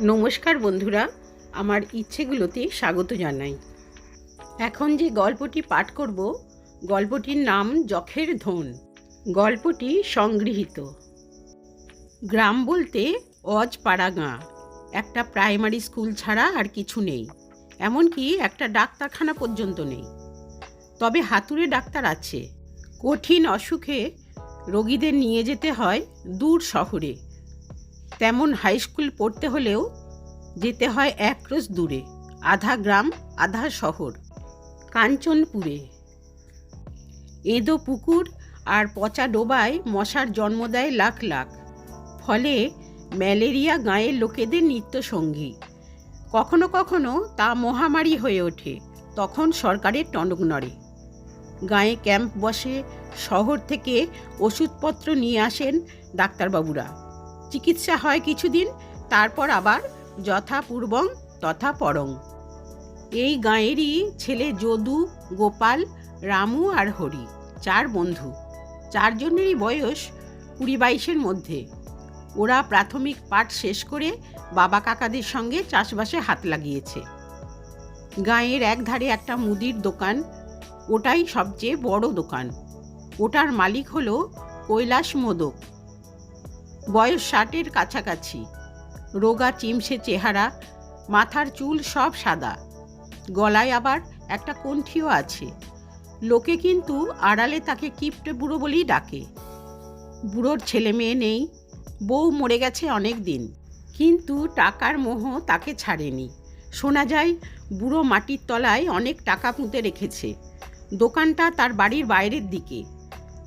নমস্কার বন্ধুরা, আমার ইচ্ছেগুলোতে স্বাগত জানাই। এখন যে গল্পটি পাঠ করব, গল্পটির নাম যখের ধন। গল্পটি সংগৃহীত। গ্রাম বলতে অজ পাড়া গাঁ। একটা প্রাইমারি স্কুল ছাড়া আর কিছু নেই, এমনকি একটা ডাক্তারখানা পর্যন্ত নেই। তবে হাতুড়ে ডাক্তার আছে। কঠিন অসুখে রোগীদের নিয়ে যেতে হয় দূর শহরে। তেমন হাই স্কুল পড়তে হলেও যেতে হয় এক ক্রোশ দূরে, আধা গ্রাম, আধা শহর, কাঞ্চনপুরে। এঁদো পুকুর আর পচা ডোবায় মশার জন্ম দেয় লাখ লাখ। ফলে ম্যালেরিয়া গাঁয়ের লোকেদের নিত্য সঙ্গী কখনো কখনো তা মহামারী হয়ে ওঠে, তখন সরকারের টনক নড়ে। গাঁয়ে ক্যাম্প বসে শহর থেকে ওষুধপত্র নিয়ে আসেন ডাক্তারবাবুরা। চিকিৎসা হয় কিছুদিন, তারপর আবার যথা পূর্বং, তথা পরং। এই গাঁয়েরই ছেলে যদু, গোপাল, রামু আর হরি, চার বন্ধু। চারজনেরই বয়স কুড়ি বাইশের মধ্যে। ওরা প্রাথমিক পাঠ শেষ করে বাবা কাকাদের সঙ্গে চাষবাসে হাত লাগিয়েছে। গাঁয়ের একধারে একটা মুদির দোকান, ওটাই সবচেয়ে বড় দোকান। ওটার মালিক হলো কৈলাস মোদক। বয়স ষাটের কাছাকাছি। রোগা চিমসে চেহারা, মাথার চুল সব সাদা। গলায় আবার একটা কণ্ঠিও আছে। লোকে কিন্তু আড়ালে তাকে কিপটে বুড়ো বলেই ডাকে। বুড়োর ছেলে মেয়ে নেই, বউ মরে গেছে অনেক দিন। কিন্তু টাকার মোহ তাকে ছাড়েনি। শোনা যায়, বুড়ো মাটির তলায় অনেক টাকা পুঁতে রেখেছে। দোকানটা তার বাড়ির বাইরের দিকে।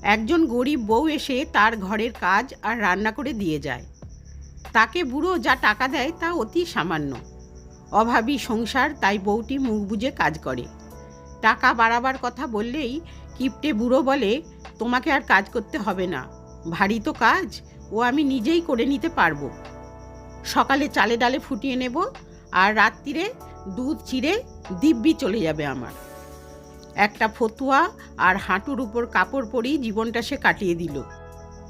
একজন গরিব বউ এসে তার ঘরের কাজ আর রান্না করে দিয়ে যায়। তাকে বুড়ো যা টাকা দেয় তা অতি সামান্য। অভাবী সংসার, তাই বউটি মুখ বুজে কাজ করে। টাকা বাড়াবার কথা বললেই কিপটে বুড়ো বলে, তোমাকে আর কাজ করতে হবে না। ভারী তো কাজ, ও আমি নিজেই করে নিতে পারব। সকালে চালে ডালে ফুটিয়ে নেব আর রাত্রিরে দুধ চিড়ে দিব্যি চলে যাবে আমার। একটা ফতুয়া আর হাঁটুর উপর কাপড় পরেই জীবনটা সে কাটিয়ে দিল।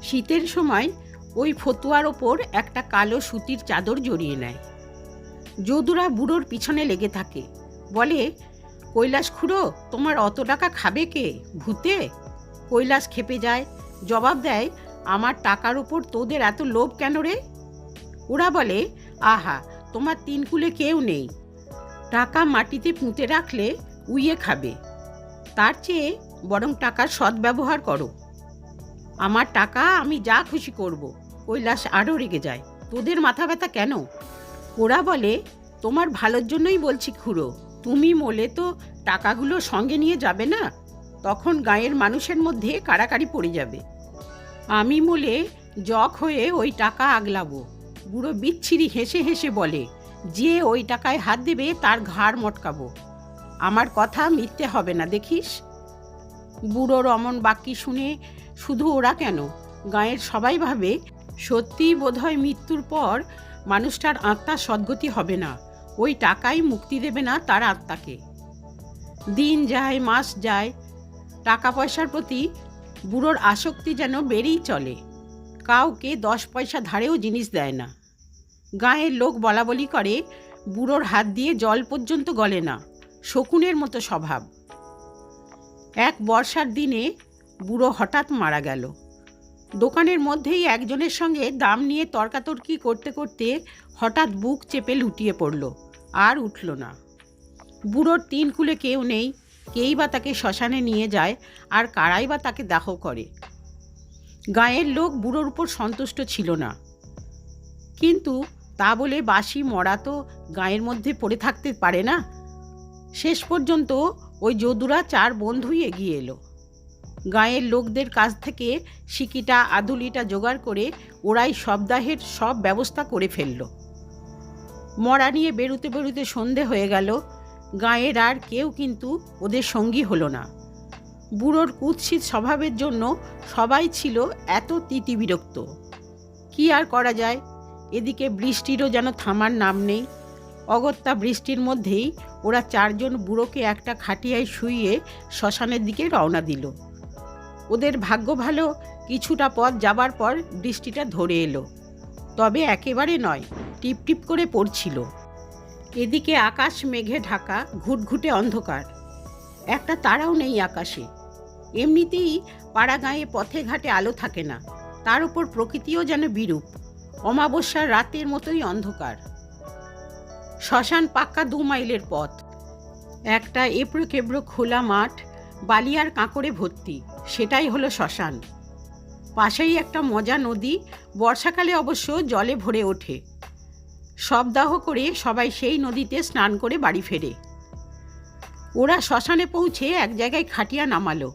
শীতের সময় ওই ফতুয়ার ওপর একটা কালো সুতির চাদর জড়িয়ে নেয়। যদুরা বুড়োর পিছনে লেগে থাকে। বলে, কৈলাস খুড়ো, তোমার অত টাকা খাবে কে? ভূতে? কৈলাস খেপে যায়, জবাব দেয়, আমার টাকার উপর তোদের এত লোভ কেন রে? ওরা বলে, আহা, তোমার তিন কুলে কেউ নেই। টাকা মাটিতে পুঁতে রাখলে উইয়ে খাবে। তার চেয়ে বরং টাকার সদ্ব্যবহার করো। আমার টাকা আমি যা খুশি করব, কৈলাস আরও রেগে যায়। তোদের মাথা ব্যথা কেন? ওরা বলে, তোমার ভালোর জন্যই বলছি খুড়ো, তুমি মোলে তো টাকাগুলো সঙ্গে নিয়ে যাবে না? তখন গাঁয়ের মানুষের মধ্যে কাড়াকাড়ি পড়ে যাবে। আমি মোলে জক হয়ে ওই টাকা আগলাবো। বুড়ো বিচ্ছিরি হেসে হেসে বলে, যে ওই টাকায় হাত দেবে তার ঘাড় মটকাবো। আমার কথা মিথ্যে হবে না, দেখিস? বুড়োর অমন বাক্যি শুনে শুধু ওরা কেন? গাঁয়ের সবাই ভাবে সত্যিই বোধহয় মৃত্যুর পর মানুষটার আত্মার সদ্গতি হবে না। ওই টাকাই মুক্তি দেবে না তার আত্মাকে। দিন যায়, মাস যায় টাকা পয়সার প্রতি বুড়োর আসক্তি যেন বেড়েই চলে। কাউকে দশ পয়সা ধারেও জিনিস দেয় না। গাঁয়ের লোক বলা বলি করে, বুড়োর হাত দিয়ে জল পর্যন্ত গলে না। শকুনের মতো স্বভাব। এক বর্ষার দিনে বুড়ো হঠাৎ মারা গেল। দোকানের মধ্যেই একজনের সঙ্গে দাম নিয়ে তর্কাতর্কি করতে করতে হঠাৎ বুক চেপে লুটিয়ে পড়ল, আর উঠল না। বুড়োর তিন কুলে কেউ নেই, কেই বা তাকে শ্মশানে নিয়ে যায়, আর কারাই বা তাকে দাহ করে। গাঁয়ের লোক বুড়োর উপর সন্তুষ্ট ছিল না। কিন্তু তা বলে বাসি মরা তো গাঁয়ের মধ্যে পড়ে থাকতে পারে না? শেষ পর্যন্ত ওই যদুরা চার বন্ধুই এগিয়ে এলো। গাঁয়ের লোকদের কাছ থেকে সিকিটা আদুলিটা জোগাড় করে ওরাই সপ্তাহের সব ব্যবস্থা করে ফেলল। মরা নিয়ে বেরুতে বেরুতে সন্ধে হয়ে গেল। গাঁয়ের আর কেউ কিন্তু ওদের সঙ্গী হলো না। বুড়োর কুৎসিত স্বভাবের জন্য সবাই ছিল এত তিতি বিরক্ত কি আর করা যায়? এদিকে বৃষ্টিরও যেন থামার নাম নেই। অগত্যা বৃষ্টির মধ্যেই ওরা চারজন বুড়োকে একটা খাটিয়ায় শুইয়ে শ্মশানের দিকে রওনা দিল। ওদের ভাগ্য ভালো, কিছুটা পথ যাবার পর বৃষ্টিটা ধরে এলো। তবে একেবারে নয়, টিপ টিপ করে পড়ছিল। এদিকে আকাশ মেঘে ঢাকা, ঘুটঘুটে অন্ধকার। একটা তারাও নেই আকাশে। এমনিতেই পাড়া গাঁয়ে পথে ঘাটে আলো থাকে না, তার উপর প্রকৃতিও যেন বিরূপ। অমাবস্যার রাতের মতোই অন্ধকার। শ্মশান পাক্কা দু মাইলের পথ। একটা এবড়ো কেবড়ো খোলা মাঠ, বালিয়ার কাঁকড়ে ভর্তি, সেটাই হলো শ্মশান। পাশেই একটা মজা নদী, বর্ষাকালে অবশ্য জলে ভরে ওঠে। শবদাহ করে সবাই সেই নদীতে স্নান করে বাড়ি ফেরে। ওরা শ্মশানে পৌঁছে এক জায়গায় খাটিয়া নামালো।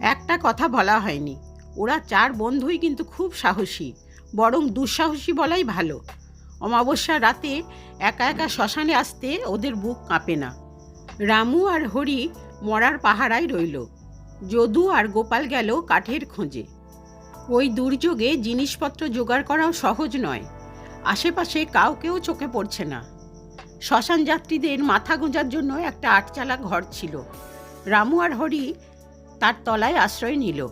একটা কথা বলা হয়নি, ওরা চার বন্ধুই কিন্তু খুব সাহসী, বরং দুঃসাহসী বলাই ভালো। অমাবস্যার রাতে একা একা শ্মশানে আসতে ওদের বুক কাঁপে না। রামু আর হরি মরার পাহারায় রইল। যদু আর গোপাল গেল কাঠের খোঁজে। ওই দুর্যোগে জিনিসপত্র জোগাড় করাও সহজ নয়। আশেপাশে কাউকেও চোখে পড়ছে না। শ্মশান যাত্রীদের মাথা গোঁজার জন্য একটা আটচালা ঘর ছিল। রামু আর হরি তার তলায় আশ্রয় নিল।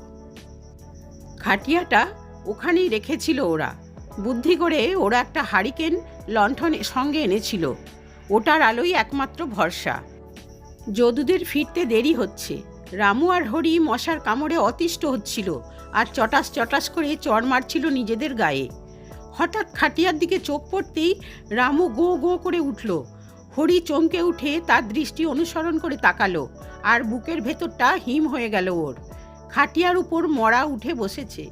খাটিয়াটা ওখানেই রেখেছিল ওরা। বুদ্ধি করে ওরা একটা হারিকেন লণ্ঠন সঙ্গে এনেছিল। ওটার আলোই একমাত্র ভরসা। যদুদের ফিরতে দেরি হচ্ছে। রামু আর হরি মশার কামড়ে অতিষ্ঠ হচ্ছিল আর চটাস চটাস করে চড় মারছিল নিজেদের গায়ে। হঠাৎ খাটিয়ার দিকে চোখ পড়তেই রামু গো গো করে উঠল। হরি চমকে উঠে তার দৃষ্টি অনুসরণ করে তাকালো আর বুকের ভেতরটা হিম হয়ে গেল ওর। খাটিয়ার উপর মরা উঠে বসেছে।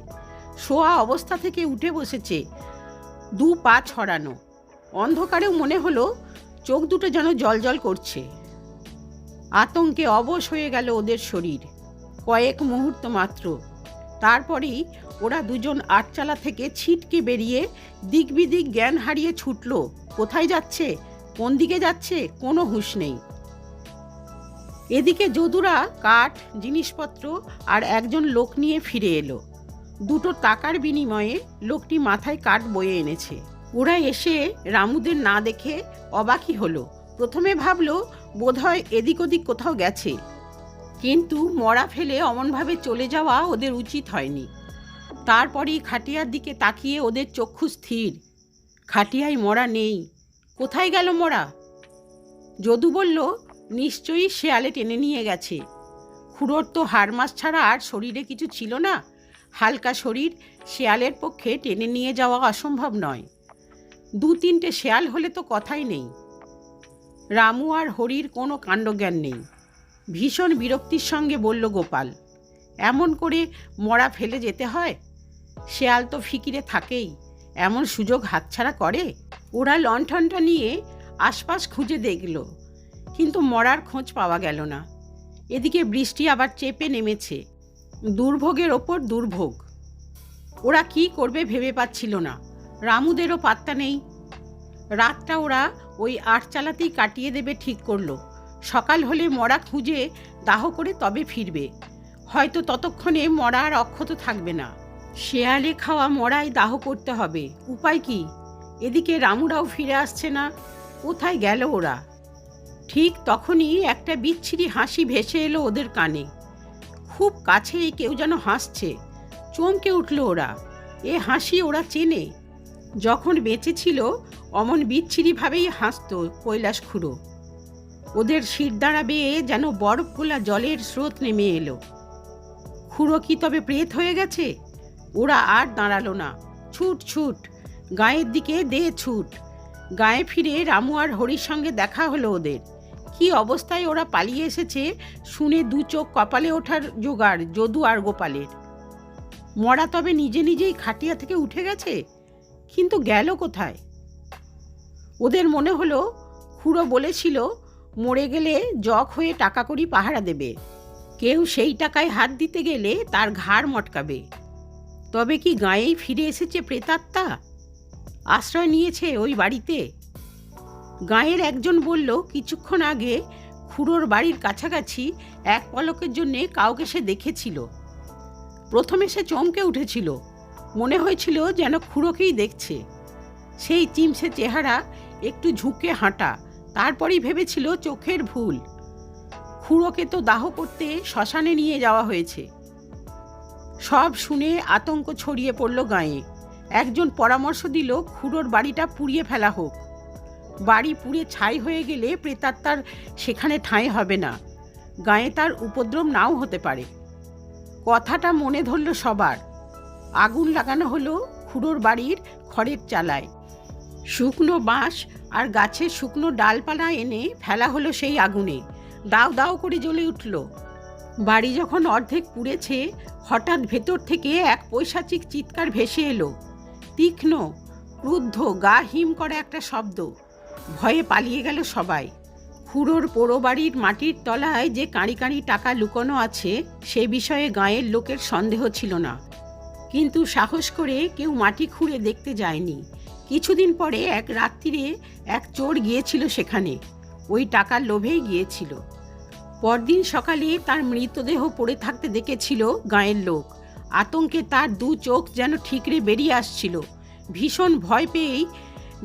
শোয়া অবস্থা থেকে উঠে বসেছে। দু পা ছড়ানো। অন্ধকারেও মনে হলো চোখ দুটো যেন জলজল করছে। আতঙ্কে অবশ হয়ে গেল ওদের শরীর। কয়েক মুহূর্ত মাত্র। তারপরেই ওরা দুজন আটচালা থেকে ছিটকে বেরিয়ে দিক বিদিক জ্ঞান হারিয়ে ছুটল। কোথায় যাচ্ছে? কোন দিকে যাচ্ছে? কোনো হুঁশ নেই। এদিকে যদুরা, কাঠ, জিনিসপত্র আর একজন লোক নিয়ে ফিরে এলো। দুটো টাকার বিনিময়ে লোকটি মাথায় কাঠ বয়ে এনেছে। ওরা এসে রামুদের না দেখে অবাকই হলো। প্রথমে ভাবলো, বোধহয় এদিক ওদিক কোথাও গেছে। কিন্তু মরা ফেলে অমনভাবে চলে যাওয়া ওদের উচিত হয়নি। তারপরেই খাটিয়ার দিকে তাকিয়ে ওদের চক্ষু স্থির। খাটিয়ায় মরা নেই। কোথায় গেল মরা? যদু বলল, নিশ্চয়ই শেয়ালে টেনে নিয়ে গেছে। খুড়োর তো হাড় মাস ছাড়া আর শরীরে কিছু ছিল না। হালকা শরীর শেয়ালের পক্ষে টেনে নিয়ে যাওয়া অসম্ভব নয়। দু তিনটে শেয়াল হলে তো কথাই নেই। রামু আর হরির কোনো কাণ্ডজ্ঞান নেই। ভীষণ বিরক্তির সঙ্গে বলল, গোপাল, এমন করে মরা ফেলে যেতে হয়? শেয়াল তো ফিকিরে থাকেই, এমন সুযোগ হাতছাড়া করে? ওরা লণ্ঠনটা নিয়ে আশপাশ খুঁজে দেখল, কিন্তু মরার খোঁজ পাওয়া গেল না। এদিকে বৃষ্টি আবার চেপে নেমেছে। দুর্ভোগের ওপর দুর্ভোগ। ওরা কি করবে ভেবে পাচ্ছিল না। রামুদেরও পাত্তা নেই। রাতটা ওরা ওই আটচালাতেই কাটিয়ে দেবে ঠিক করল। সকাল হলে মরা খুঁজে দাহ করে তবে ফিরবে। হয়তো ততক্ষণে মরা আর অক্ষত থাকবে না। শেয়ালে খাওয়া মরাই দাহ করতে হবে। উপায় কি? এদিকে রামুরাও ফিরে আসছে না। কোথায় গেল ওরা? ঠিক তখনই একটা বিচ্ছিরি হাসি ভেসে এলো ওদের কানে। খুব কাছেই কেউ যেন হাসছে। চমকে উঠল ওরা। এ হাসি ওরা চেনে। যখন বেঁচে ছিল অমন বিচ্ছিরিভাবেই হাসত কৈলাস খুঁড়ো। ওদের শিরদাঁড়া বেয়ে যেন বরফ গোলা জলের স্রোত নেমে এলো। খুঁড়ো কি তবে প্রেত হয়ে গেছে? ওরা আর দাঁড়াল না। ছুট ছুট, গায়ের দিকে দে ছুট। গায়ে ফিরে রামু আর হরির সঙ্গে দেখা হলো ওদের। কি অবস্থায় ওরা পালিয়ে এসেছে শুনে দু চোখ কপালে ওঠার জোগাড় যদু আর গোপালের। মরা তবে নিজে নিজেই খাটিয়া থেকে উঠে গেছে? কিন্তু গেল কোথায়? ওদের মনে হলো খুড়ো বলেছিল, মরে গেলে জক হয়ে টাকা করি পাহারা দেবে। কেউ সেই টাকায় হাত দিতে গেলে তার ঘাড় মটকাবে। তবে কি গাঁয়েই ফিরে এসেছে প্রেতাত্মা? আশ্রয় নিয়েছে ওই বাড়িতে? গাঁয়ের একজন বলল, কিছুক্ষণ আগে খুড়োর বাড়ির কাছাকাছি এক পলকের জন্যে কাউকে সে দেখেছিল। প্রথমে সে চমকে উঠেছিল। মনে হয়েছিল যেন খুড়োকেই দেখছে। সেই চিমসে চেহারা, একটু ঝুঁকে হাঁটা, তারপরেই ভেবেছিল চোখের ভুল। খুড়োকে তো দাহ করতে শ্মশানে নিয়ে যাওয়া হয়েছে। সব শুনে আতঙ্ক ছড়িয়ে পড়ল গায়ে। একজন পরামর্শ দিল, খুড়োর বাড়িটা পুড়িয়ে ফেলা হোক। বাড়ি পুড়ে ছাই হয়ে গেলে প্রেতাত্মার সেখানে ঠাঁই হবে না। গায়ে তার উপদ্রব নাও হতে পারে। কথাটা মনে ধরল সবার। আগুন লাগানো হলো খুড়োর বাড়ির খড়ের চালায়। শুকনো বাঁশ আর গাছের শুকনো ডালপালা এনে ফেলা হলো সেই আগুনে। দাও দাও করে জ্বলে উঠল। বাড়ি যখন অর্ধেক পুড়েছে, হঠাৎ ভেতর থেকে এক পৈশাচিক চিৎকার ভেসে এলো। তীক্ষ্ণ, ক্রুদ্ধ, গা হিম করা একটা শব্দ। ভয়ে পালিয়ে গেল সবাই। খুড়োর পোড়ো বাড়ির মাটির তলায় যে কাঁড়ি কাঁড়ি টাকা লুকোনো আছে, সে বিষয়ে গাঁয়ের লোকের সন্দেহ ছিল না। কিন্তু সাহস করে কেউ মাটি খুঁড়ে দেখতে যায়নি। কিছুদিন পরে এক রাত্রিরে এক চোর গিয়েছিল সেখানে। ওই টাকার লোভেই গিয়েছিল। পরদিন সকালে তার মৃতদেহ পড়ে থাকতে দেখেছিল গাঁয়ের লোক। আতঙ্কে তার দু চোখ যেন ঠিকরে বেরিয়ে আসছিল। ভীষণ ভয় পেয়েই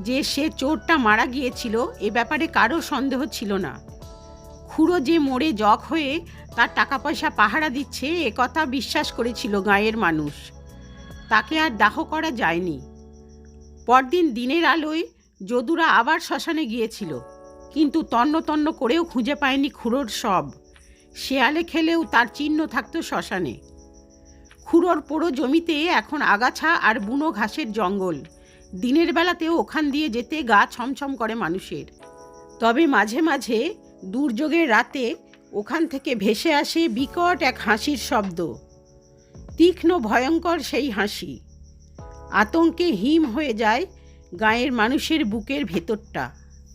যে সে চোরটা মারা গিয়েছিল, এ ব্যাপারে কারও সন্দেহ ছিল না। খুড়ো যে মোড়ে জগ হয়ে তার টাকা পয়সা পাহারা দিচ্ছে, এ কথা বিশ্বাস করেছিল গাঁয়ের মানুষ। তাকে আর দাহ করা যায়নি। পরদিন দিনের আলোয় যদুরা আবার শ্মশানে গিয়েছিল, কিন্তু তন্ন তন্ন করেও খুঁজে পায়নি খুড়োর সব। শেয়ালে খেলেও তার চিহ্ন থাকত শ্মশানে। খুড়োর পোড়ো জমিতে এখন আগাছা আর বুনো ঘাসের জঙ্গল। দিনের বেলাতেও ওখান দিয়ে যেতে গা ছমছম করে মানুষের। তবে মাঝে মাঝে দুর্যোগের রাতে ওখান থেকে ভেসে আসে বিকট এক হাসির শব্দ। তীক্ষ্ণ ভয়ঙ্কর সেই হাসি। আতঙ্কে হিম হয়ে যায় গায়ের মানুষের বুকের ভেতরটা।